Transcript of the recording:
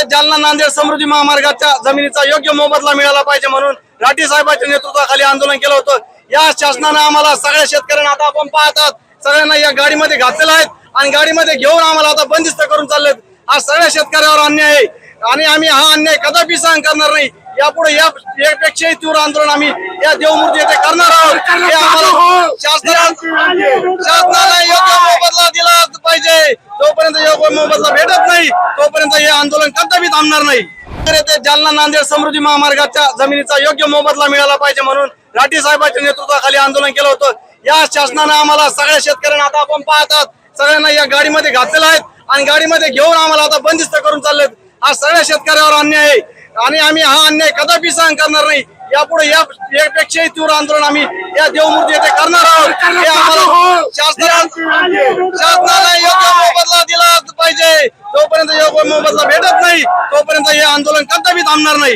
ते जालना नांदेड समृद्धी महामार्गाच्या जमिनीचा योग्य मोबदला मिळाला पाहिजे म्हणून राठी साहेबांच्या नेतृत्वाखाली आंदोलन केलं होतं. या शासनानं आम्हाला सगळ्या शेतकऱ्यांना आता आपण पाहतात. सगळ्यांना या गाडीमध्ये घातलेलं आहेत आणि गाडीमध्ये घेऊन आम्हाला आता बंदिस्त करून चाललेत. हा सगळ्या शेतकऱ्यावर अन्याय आहे. आणि आम्ही हा अन्याय कदापि सहन करणार नाही. यापुढे या यापेक्षाही तीव्र आंदोलन आम्ही या देवमूर्ती येथे करणार आहोत. हे आम्हाला शासनाला शासनाला योग्य मोबदला दिला पाहिजे जोपर्यंत योग्य मोबदला भेटत नाही. तोपर्यंत हे आंदोलन कदापि थांबणार नाही. तर येथे जालना नांदेड समृद्धी महामार्गाच्या जमिनीचा योग्य मोबदला मिळाला पाहिजे म्हणून राठी साहेबांच्या नेतृत्वाखाली आंदोलन केलं होतं. या शासनानं आम्हाला सगळ्या शेतकऱ्यांना आता आपण पाहतात. सगळ्यांना या गाडीमध्ये घातलेलं आहेत आणि गाडीमध्ये घेऊन आम्हाला आता बंदिस्त करून चाललेत. हा सगळ्या शेतकऱ्यावर अन्याय आहे. आणि आम्ही हा अन्याय कदापि सहन करणार नाही. यापुढे यापेक्षाही तीव्र आंदोलन आम्ही या देवमूर्ती येथे करणार आहोत. हे आम्हाला शासनाला शासनाला योग्य मोबदला दिला पाहिजे जोपर्यंत योग्य मोबदला भेटत नाही तोपर्यंत हे आंदोलन कदापि थांबणार नाही.